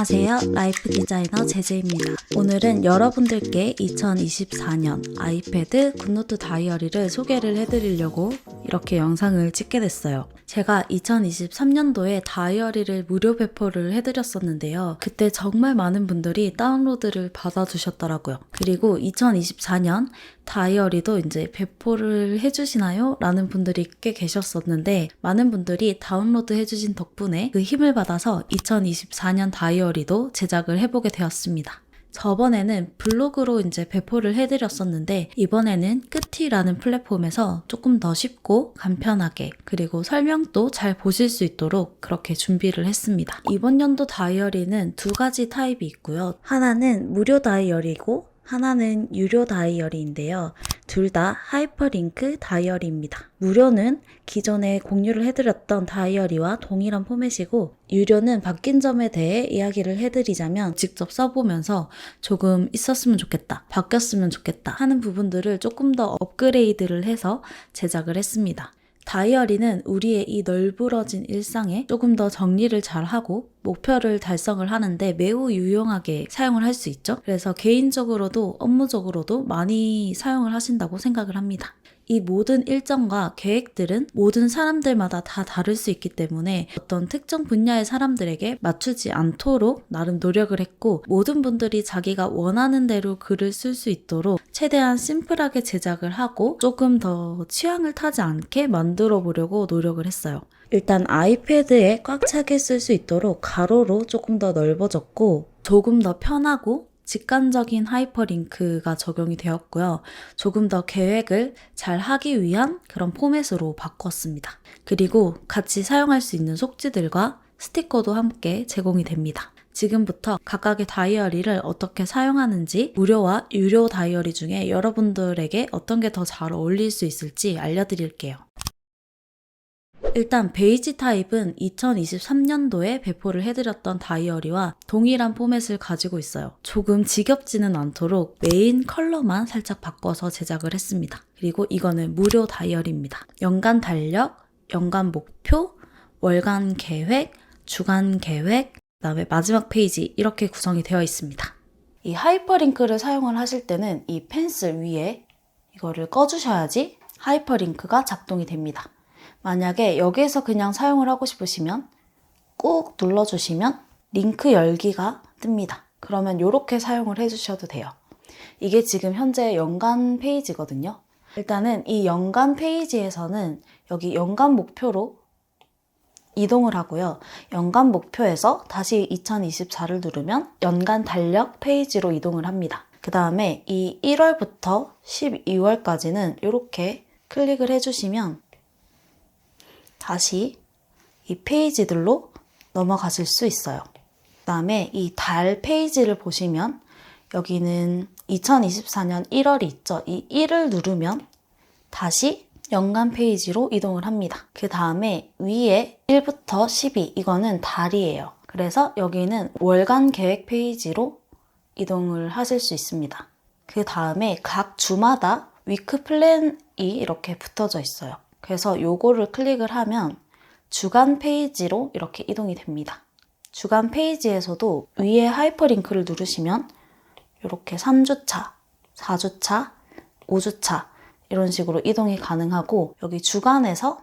안녕하세요. 라이프 디자이너 제재입니다. 오늘은 여러분들께 2024년 아이패드 굿노트 다이어리를 소개를 해드리려고 이렇게 영상을 찍게 됐어요. 제가 2023년도에 다이어리를 무료 배포를 해드렸었는데요. 그때 정말 많은 분들이 다운로드를 받아주셨더라고요. 그리고 2024년 다이어리도 이제 배포를 해주시나요? 라는 분들이 꽤 계셨었는데 많은 분들이 다운로드 해주신 덕분에 그 힘을 받아서 2024년 다이어리도 제작을 해보게 되었습니다. 저번에는 블로그로 이제 배포를 해드렸었는데 이번에는 끝이라는 플랫폼에서 조금 더 쉽고 간편하게 그리고 설명도 잘 보실 수 있도록 그렇게 준비를 했습니다. 이번 연도 다이어리는 두 가지 타입이 있고요. 하나는 무료 다이어리고 하나는 유료 다이어리인데요. 둘 다 하이퍼링크 다이어리입니다. 무료는 기존에 공유를 해드렸던 다이어리와 동일한 포맷이고, 유료는 바뀐 점에 대해 이야기를 해드리자면 직접 써보면서 조금 있었으면 좋겠다, 바뀌었으면 좋겠다 하는 부분들을 조금 더 업그레이드를 해서 제작을 했습니다. 다이어리는 우리의 이 널브러진 일상에 조금 더 정리를 잘 하고 목표를 달성을 하는데 매우 유용하게 사용을 할 수 있죠. 그래서 개인적으로도 업무적으로도 많이 사용을 하신다고 생각을 합니다. 이 모든 일정과 계획들은 모든 사람들마다 다 다를 수 있기 때문에 어떤 특정 분야의 사람들에게 맞추지 않도록 나름 노력을 했고 모든 분들이 자기가 원하는 대로 글을 쓸 수 있도록 최대한 심플하게 제작을 하고 조금 더 취향을 타지 않게 만들어 보려고 노력을 했어요. 일단 아이패드에 꽉 차게 쓸 수 있도록 가로로 조금 더 넓어졌고 조금 더 편하고 직관적인 하이퍼링크가 적용이 되었고요. 조금 더 계획을 잘 하기 위한 그런 포맷으로 바꿨습니다. 그리고 같이 사용할 수 있는 속지들과 스티커도 함께 제공이 됩니다. 지금부터 각각의 다이어리를 어떻게 사용하는지 무료와 유료 다이어리 중에 여러분들에게 어떤 게 더 잘 어울릴 수 있을지 알려드릴게요. 일단 베이지 타입은 2023년도에 배포를 해드렸던 다이어리와 동일한 포맷을 가지고 있어요. 조금 지겹지는 않도록 메인 컬러만 살짝 바꿔서 제작을 했습니다. 그리고 이거는 무료 다이어리입니다. 연간 달력, 연간 목표, 월간 계획, 주간 계획, 그다음에 마지막 페이지 이렇게 구성이 되어 있습니다. 이 하이퍼링크를 사용을 하실 때는 이 펜슬 위에 이거를 꺼주셔야지 하이퍼링크가 작동이 됩니다. 만약에 여기에서 그냥 사용을 하고 싶으시면 꾹 눌러주시면 링크 열기가 뜹니다. 그러면 이렇게 사용을 해주셔도 돼요. 이게 지금 현재 연간 페이지거든요. 일단은 이 연간 페이지에서는 여기 연간 목표로 이동을 하고요. 연간 목표에서 다시 2024를 누르면 연간 달력 페이지로 이동을 합니다. 그 다음에 이 1월부터 12월까지는 이렇게 클릭을 해주시면 다시 이 페이지들로 넘어가실 수 있어요. 그 다음에 이 달 페이지를 보시면 여기는 2024년 1월이 있죠. 이 1을 누르면 다시 연간 페이지로 이동을 합니다. 그 다음에 위에 1부터 12 이거는 달이에요. 그래서 여기는 월간 계획 페이지로 이동을 하실 수 있습니다. 그 다음에 각 주마다 위크 플랜이 이렇게 붙어져 있어요. 그래서 요거를 클릭을 하면 주간 페이지로 이렇게 이동이 됩니다. 주간 페이지에서도 위에 하이퍼링크를 누르시면 이렇게 3주차, 4주차, 5주차 이런 식으로 이동이 가능하고 여기 주간에서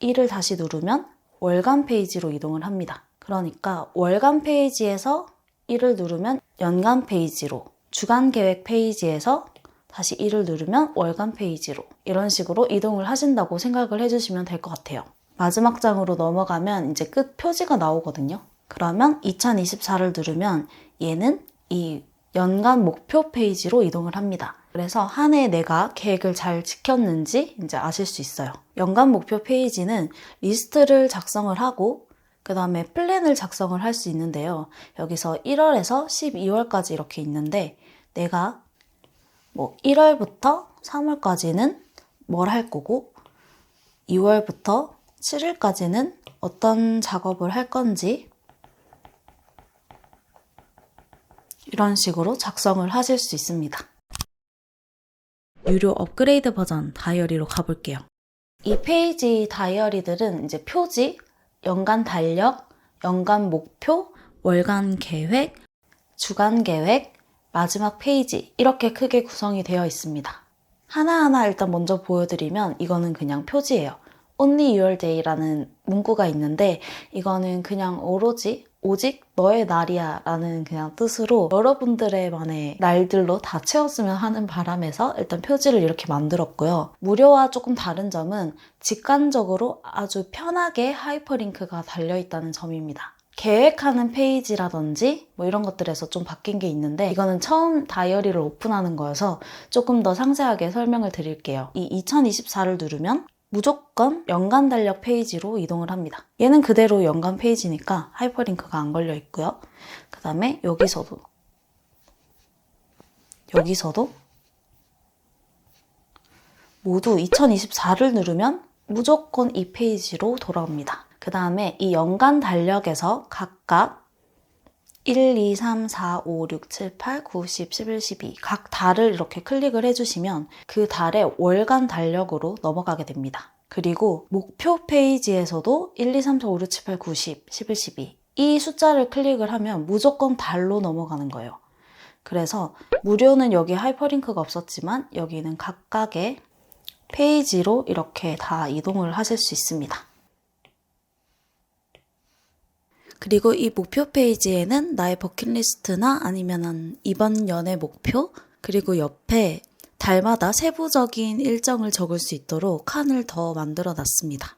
1을 다시 누르면 월간 페이지로 이동을 합니다. 그러니까 월간 페이지에서 1을 누르면 연간 페이지로 주간 계획 페이지에서 다시 1을 누르면 월간 페이지로 이런 식으로 이동을 하신다고 생각을 해주시면 될 것 같아요. 마지막 장으로 넘어가면 이제 끝 표지가 나오거든요. 그러면 2024를 누르면 얘는 이 연간 목표 페이지로 이동을 합니다. 그래서 한 해 내가 계획을 잘 지켰는지 이제 아실 수 있어요. 연간 목표 페이지는 리스트를 작성을 하고 그 다음에 플랜을 작성을 할 수 있는데요. 여기서 1월에서 12월까지 이렇게 있는데 내가 뭐 1월부터 3월까지는 뭘 할 거고 2월부터 7일까지는 어떤 작업을 할 건지 이런 식으로 작성을 하실 수 있습니다. 유료 업그레이드 버전 다이어리로 가볼게요. 이 페이지 다이어리들은 이제 표지, 연간 달력, 연간 목표, 월간 계획, 주간 계획, 마지막 페이지 이렇게 크게 구성이 되어 있습니다. 하나하나 일단 먼저 보여드리면 이거는 그냥 표지예요. Only Your Day라는 문구가 있는데 이거는 그냥 오로지 오직 너의 날이야 라는 그냥 뜻으로 여러분들의만의 날들로 다 채웠으면 하는 바람에서 일단 표지를 이렇게 만들었고요. 무료와 조금 다른 점은 직관적으로 아주 편하게 하이퍼링크가 달려있다는 점입니다. 계획하는 페이지라든지 뭐 이런 것들에서 좀 바뀐 게 있는데 이거는 처음 다이어리를 오픈하는 거여서 조금 더 상세하게 설명을 드릴게요. 이 2024를 누르면 무조건 연간 달력 페이지로 이동을 합니다. 얘는 그대로 연간 페이지니까 하이퍼링크가 안 걸려 있고요. 그 다음에 여기서도 여기서도 모두 2024를 누르면 무조건 이 페이지로 돌아옵니다. 그 다음에 이 연간 달력에서 각각 1, 2, 3, 4, 5, 6, 7, 8, 9, 10, 11, 12. 각 달을 이렇게 클릭을 해주시면 그 달의 월간 달력으로 넘어가게 됩니다. 그리고 목표 페이지에서도 1, 2, 3, 4, 5, 6, 7, 8, 9, 10, 11, 12. 이 숫자를 클릭을 하면 무조건 달로 넘어가는 거예요. 그래서 무료는 여기 하이퍼링크가 없었지만 여기는 각각의 페이지로 이렇게 다 이동을 하실 수 있습니다. 그리고 이 목표 페이지에는 나의 버킷리스트나 아니면 이번 연의 목표, 그리고 옆에 달마다 세부적인 일정을 적을 수 있도록 칸을 더 만들어 놨습니다.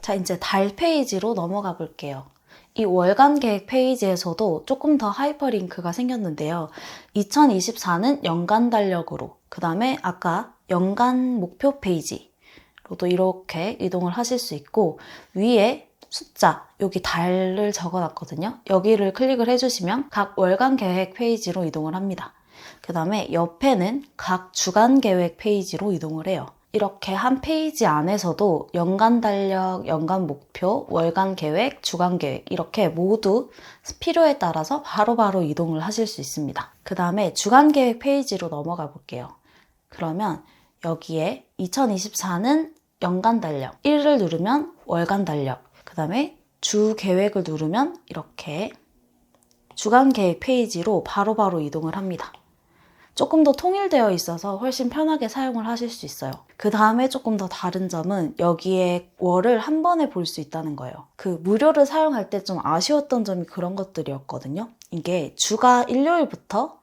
자, 이제 달 페이지로 넘어가 볼게요. 이 월간 계획 페이지에서도 조금 더 하이퍼링크가 생겼는데요. 2024는 연간 달력으로, 그 다음에 아까 연간 목표 페이지, 또 이렇게 이동을 하실 수 있고 위에 숫자 여기 달을 적어놨거든요. 여기를 클릭을 해주시면 각 월간 계획 페이지로 이동을 합니다. 그 다음에 옆에는 각 주간 계획 페이지로 이동을 해요. 이렇게 한 페이지 안에서도 연간 달력, 연간 목표, 월간 계획, 주간 계획 이렇게 모두 필요에 따라서 바로바로 바로 이동을 하실 수 있습니다. 그 다음에 주간 계획 페이지로 넘어가 볼게요. 그러면 여기에 2024는 연간 달력 1을 누르면 월간 달력 그 다음에 주 계획을 누르면 이렇게 주간 계획 페이지로 바로바로 바로 이동을 합니다. 조금 더 통일되어 있어서 훨씬 편하게 사용을 하실 수 있어요. 그 다음에 조금 더 다른 점은 여기에 월을 한 번에 볼 수 있다는 거예요. 그 무료를 사용할 때 좀 아쉬웠던 점이 그런 것들이었거든요. 이게 주가 일요일부터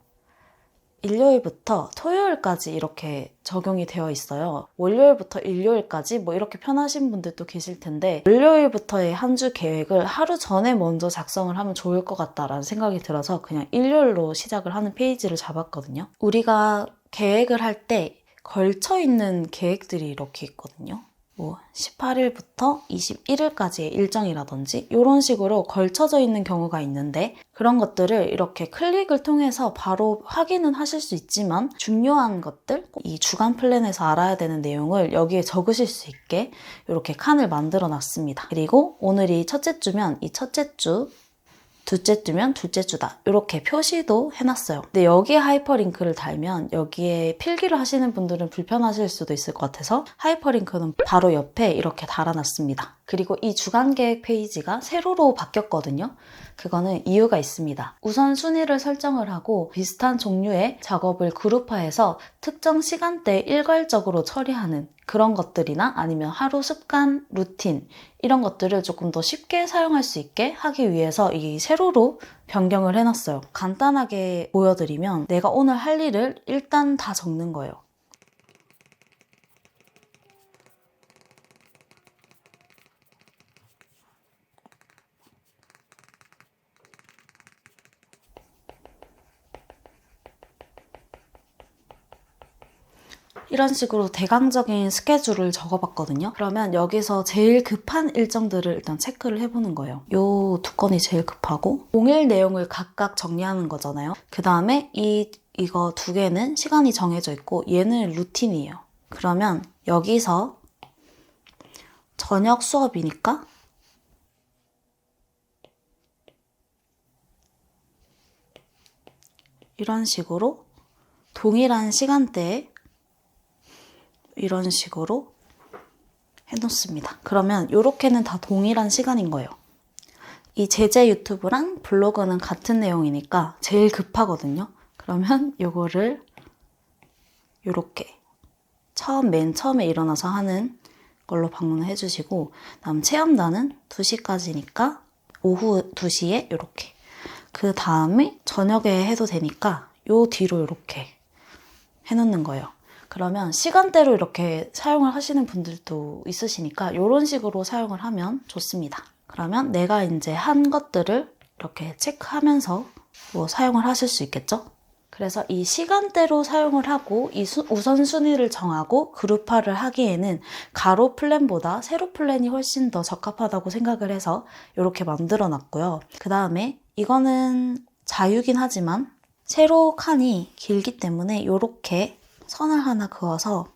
일요일부터 토요일까지 이렇게 적용이 되어 있어요. 월요일부터 일요일까지 뭐 이렇게 편하신 분들도 계실 텐데 월요일부터의 한 주 계획을 하루 전에 먼저 작성을 하면 좋을 것 같다라는 생각이 들어서 그냥 일요일로 시작을 하는 페이지를 잡았거든요. 우리가 계획을 할 때 걸쳐 있는 계획들이 이렇게 있거든요. 뭐 18일부터 21일까지의 일정이라든지 이런 식으로 걸쳐져 있는 경우가 있는데 그런 것들을 이렇게 클릭을 통해서 바로 확인은 하실 수 있지만 중요한 것들 이 주간 플랜에서 알아야 되는 내용을 여기에 적으실 수 있게 이렇게 칸을 만들어 놨습니다. 그리고 오늘이 첫째 주면 이 첫째 주 둘째 주면 둘째 주다. 이렇게 표시도 해놨어요. 근데 여기에 하이퍼링크를 달면 여기에 필기를 하시는 분들은 불편하실 수도 있을 것 같아서 하이퍼링크는 바로 옆에 이렇게 달아놨습니다. 그리고 이 주간 계획 페이지가 세로로 바뀌었거든요. 그거는 이유가 있습니다. 우선 순위를 설정을 하고 비슷한 종류의 작업을 그룹화해서 특정 시간대에 일괄적으로 처리하는 그런 것들이나 아니면 하루 습관, 루틴 이런 것들을 조금 더 쉽게 사용할 수 있게 하기 위해서 이 세로로 변경을 해놨어요. 간단하게 보여드리면 내가 오늘 할 일을 일단 다 적는 거예요. 이런 식으로 대강적인 스케줄을 적어봤거든요. 그러면 여기서 제일 급한 일정들을 일단 체크를 해보는 거예요. 요 두 건이 제일 급하고 공일 내용을 각각 정리하는 거잖아요. 그 다음에 이 이거 두 개는 시간이 정해져 있고 얘는 루틴이에요. 그러면 여기서 저녁 수업이니까 이런 식으로 동일한 시간대에 이런 식으로 해놓습니다. 그러면 이렇게는 다 동일한 시간인 거예요. 이 제재 유튜브랑 블로그는 같은 내용이니까 제일 급하거든요. 그러면 요거를 요렇게 처음 맨 처음에 일어나서 하는 걸로 방문을 해주시고 다음 체험단은 2시까지니까 오후 2시에 요렇게 그 다음에 저녁에 해도 되니까 요 뒤로 요렇게 해놓는 거예요. 그러면 시간대로 이렇게 사용을 하시는 분들도 있으시니까 이런 식으로 사용을 하면 좋습니다. 그러면 내가 이제 한 것들을 이렇게 체크하면서 뭐 사용을 하실 수 있겠죠? 그래서 이 시간대로 사용을 하고 이 수- 우선순위를 정하고 그룹화를 하기에는 가로 플랜보다 세로 플랜이 훨씬 더 적합하다고 생각을 해서 이렇게 만들어 놨고요. 그 다음에 이거는 자유긴 하지만 세로 칸이 길기 때문에 이렇게 선을 하나 그어서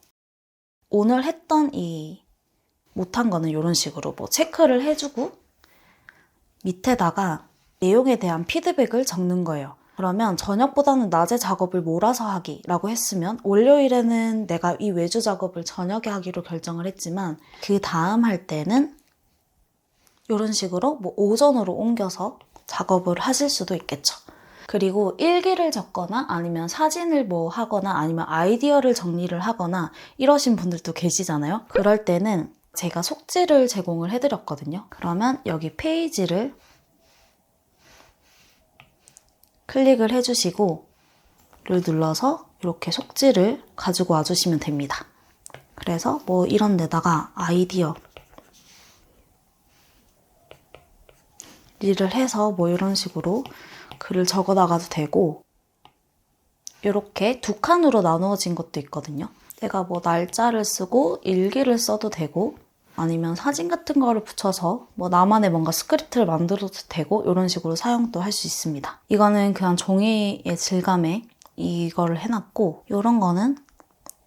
오늘 했던 이 못한 거는 이런 식으로 뭐 체크를 해주고 밑에다가 내용에 대한 피드백을 적는 거예요. 그러면 저녁보다는 낮에 작업을 몰아서 하기라고 했으면 월요일에는 내가 이 외주 작업을 저녁에 하기로 결정을 했지만 그 다음 할 때는 이런 식으로 뭐 오전으로 옮겨서 작업을 하실 수도 있겠죠. 그리고 일기를 적거나 아니면 사진을 뭐 하거나 아니면 아이디어를 정리를 하거나 이러신 분들도 계시잖아요. 그럴 때는 제가 속지를 제공을 해드렸거든요. 그러면 여기 페이지를 클릭을 해주시고 를 눌러서 이렇게 속지를 가지고 와주시면 됩니다. 그래서 뭐 이런 데다가 아이디어 일을 해서 뭐 이런 식으로 글을 적어 나가도 되고 이렇게 두 칸으로 나누어진 것도 있거든요. 내가 뭐 날짜를 쓰고 일기를 써도 되고 아니면 사진 같은 거를 붙여서 뭐 나만의 뭔가 스크립트를 만들어도 되고 이런 식으로 사용도 할 수 있습니다. 이거는 그냥 종이의 질감에 이거를 해놨고 이런 거는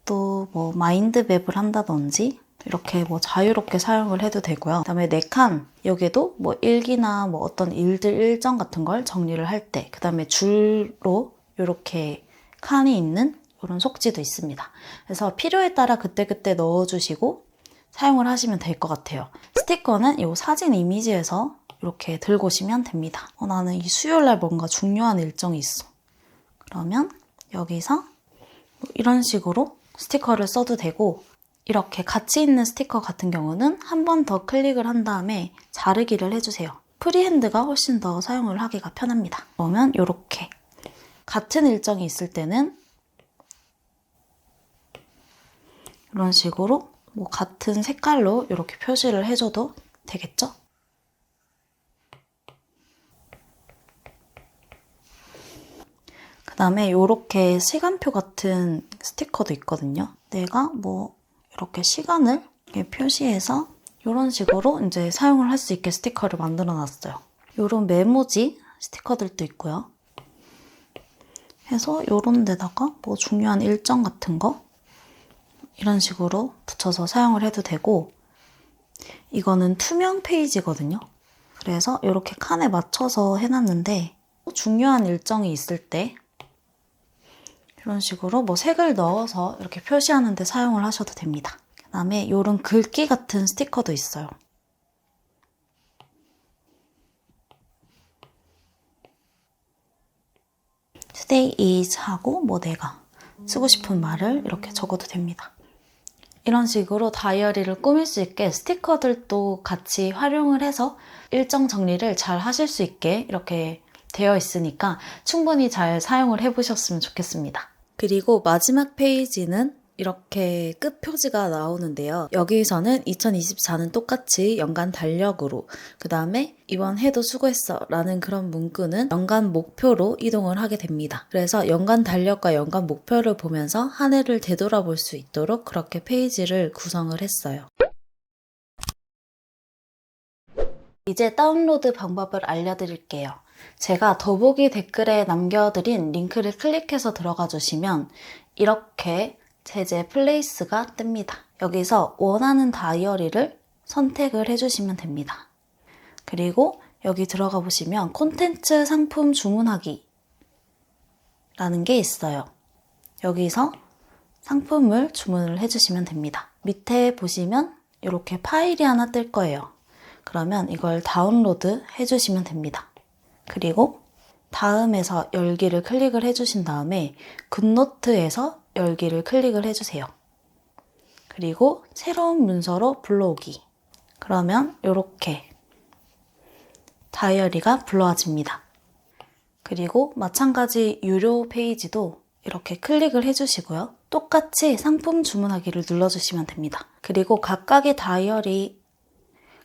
또 뭐 마인드맵을 한다든지 이렇게 뭐 자유롭게 사용을 해도 되고요. 그다음에 네 칸 여기도 뭐 일기나 뭐 어떤 일들 일정 같은 걸 정리를 할 때, 그 다음에 줄로 이렇게 칸이 있는 이런 속지도 있습니다. 그래서 필요에 따라 그때그때 넣어주시고 사용을 하시면 될 것 같아요. 스티커는 이 사진 이미지에서 이렇게 들고 오시면 됩니다. 어, 나는 이 수요일 날 뭔가 중요한 일정이 있어. 그러면 여기서 뭐 이런 식으로 스티커를 써도 되고 이렇게 같이 있는 스티커 같은 경우는 한 번 더 클릭을 한 다음에 자르기를 해주세요. 프리핸드가 훨씬 더 사용을 하기가 편합니다. 그러면 이렇게 같은 일정이 있을 때는 이런 식으로 뭐 같은 색깔로 이렇게 표시를 해줘도 되겠죠? 그 다음에 이렇게 시간표 같은 스티커도 있거든요. 내가 뭐 이렇게 시간을 표시해서 이런 식으로 이제 사용을 할 수 있게 스티커를 만들어 놨어요. 이런 메모지 스티커들도 있고요. 해서 이런 데다가 뭐 중요한 일정 같은 거 이런 식으로 붙여서 사용을 해도 되고 이거는 투명 페이지거든요. 그래서 이렇게 칸에 맞춰서 해놨는데 중요한 일정이 있을 때 이런 식으로 뭐 색을 넣어서 이렇게 표시하는 데 사용을 하셔도 됩니다. 그 다음에 이런 글귀 같은 스티커도 있어요. Today is 하고 뭐 내가 쓰고 싶은 말을 이렇게 적어도 됩니다. 이런 식으로 다이어리를 꾸밀 수 있게 스티커들도 같이 활용을 해서 일정 정리를 잘 하실 수 있게 이렇게 되어 있으니까 충분히 잘 사용을 해보셨으면 좋겠습니다. 그리고 마지막 페이지는 이렇게 끝 표지가 나오는데요. 여기서는 2024는 똑같이 연간 달력으로, 그 다음에 이번 해도 수고했어 라는 그런 문구는 연간 목표로 이동을 하게 됩니다. 그래서 연간 달력과 연간 목표를 보면서 한 해를 되돌아볼 수 있도록 그렇게 페이지를 구성을 했어요. 이제 다운로드 방법을 알려드릴게요. 제가 더보기 댓글에 남겨드린 링크를 클릭해서 들어가 주시면 이렇게 제재 플레이스가 뜹니다. 여기서 원하는 다이어리를 선택을 해주시면 됩니다. 그리고 여기 들어가 보시면 콘텐츠 상품 주문하기 라는 게 있어요. 여기서 상품을 주문을 해주시면 됩니다. 밑에 보시면 이렇게 파일이 하나 뜰 거예요. 그러면 이걸 다운로드 해주시면 됩니다. 그리고 다음에서 열기를 클릭을 해주신 다음에 굿노트에서 열기를 클릭을 해주세요. 그리고 새로운 문서로 불러오기. 그러면 이렇게 다이어리가 불러와집니다. 그리고 마찬가지 유료 페이지도 이렇게 클릭을 해주시고요. 똑같이 상품 주문하기를 눌러주시면 됩니다. 그리고 각각의 다이어리,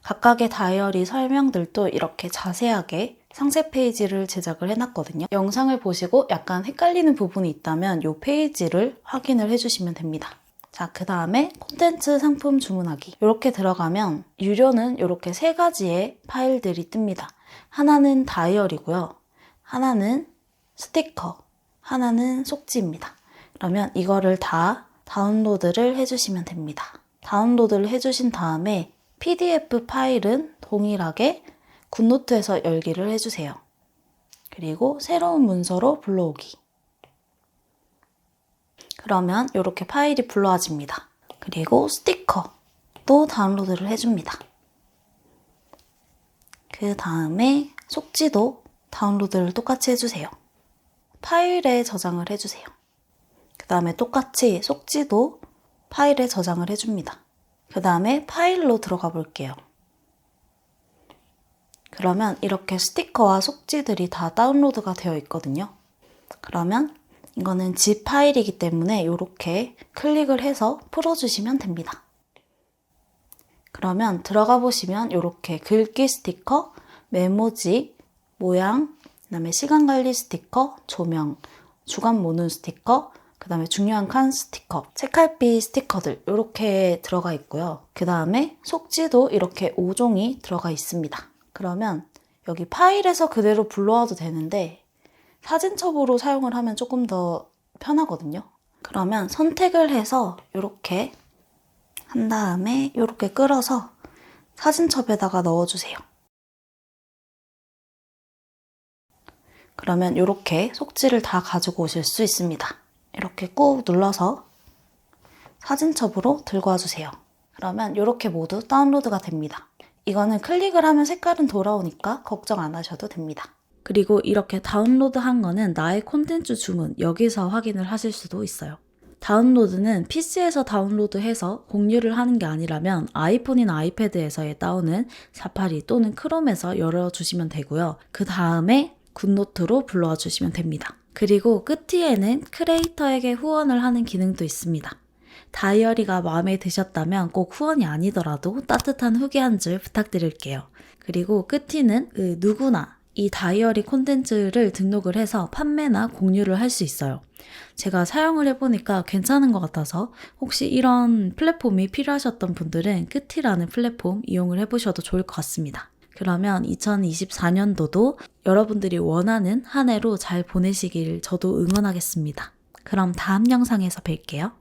각각의 다이어리 설명들도 이렇게 자세하게 상세 페이지를 제작을 해놨거든요. 영상을 보시고 약간 헷갈리는 부분이 있다면 이 페이지를 확인을 해주시면 됩니다. 자, 그 다음에 콘텐츠 상품 주문하기. 이렇게 들어가면 유료는 이렇게 세 가지의 파일들이 뜹니다. 하나는 다이어리고요. 하나는 스티커, 하나는 속지입니다. 그러면 이거를 다 다운로드를 해주시면 됩니다. 다운로드를 해주신 다음에 PDF 파일은 동일하게 굿노트에서 열기를 해주세요. 그리고 새로운 문서로 불러오기. 그러면 이렇게 파일이 불러와집니다. 그리고 스티커도 다운로드를 해줍니다. 그 다음에 속지도 다운로드를 똑같이 해주세요. 파일에 저장을 해주세요. 그 다음에 똑같이 속지도 파일에 저장을 해줍니다. 그 다음에 파일로 들어가 볼게요. 그러면 이렇게 스티커와 속지들이 다 다운로드가 되어 있거든요. 그러면 이거는 zip 파일이기 때문에 이렇게 클릭을 해서 풀어주시면 됩니다. 그러면 들어가 보시면 이렇게 글귀 스티커, 메모지, 모양, 그 다음에 시간 관리 스티커, 조명, 주간 모는 스티커, 그 다음에 중요한 칸 스티커, 책갈피 스티커들 이렇게 들어가 있고요. 그 다음에 속지도 이렇게 5종이 들어가 있습니다. 그러면 여기 파일에서 그대로 불러와도 되는데 사진첩으로 사용을 하면 조금 더 편하거든요. 그러면 선택을 해서 이렇게 한 다음에 이렇게 끌어서 사진첩에다가 넣어주세요. 그러면 이렇게 속지를 다 가지고 오실 수 있습니다. 이렇게 꾹 눌러서 사진첩으로 들고 와주세요. 그러면 이렇게 모두 다운로드가 됩니다. 이거는 클릭을 하면 색깔은 돌아오니까 걱정 안 하셔도 됩니다. 그리고 이렇게 다운로드 한 거는 나의 콘텐츠 주문 여기서 확인을 하실 수도 있어요. 다운로드는 PC에서 다운로드해서 공유를 하는 게 아니라면 아이폰이나 아이패드에서의 다운은 사파리 또는 크롬에서 열어주시면 되고요. 그 다음에 굿노트로 불러와 주시면 됩니다. 그리고 끝뒤에는 크리에이터에게 후원을 하는 기능도 있습니다. 다이어리가 마음에 드셨다면 꼭 후원이 아니더라도 따뜻한 후기 한 줄 부탁드릴게요. 그리고 끝뒤는 그 누구나 이 다이어리 콘텐츠를 등록을 해서 판매나 공유를 할 수 있어요. 제가 사용을 해보니까 괜찮은 것 같아서 혹시 이런 플랫폼이 필요하셨던 분들은 끝이라는 플랫폼 이용을 해보셔도 좋을 것 같습니다. 그러면 2024년도도 여러분들이 원하는 한 해로 잘 보내시길 저도 응원하겠습니다. 그럼 다음 영상에서 뵐게요.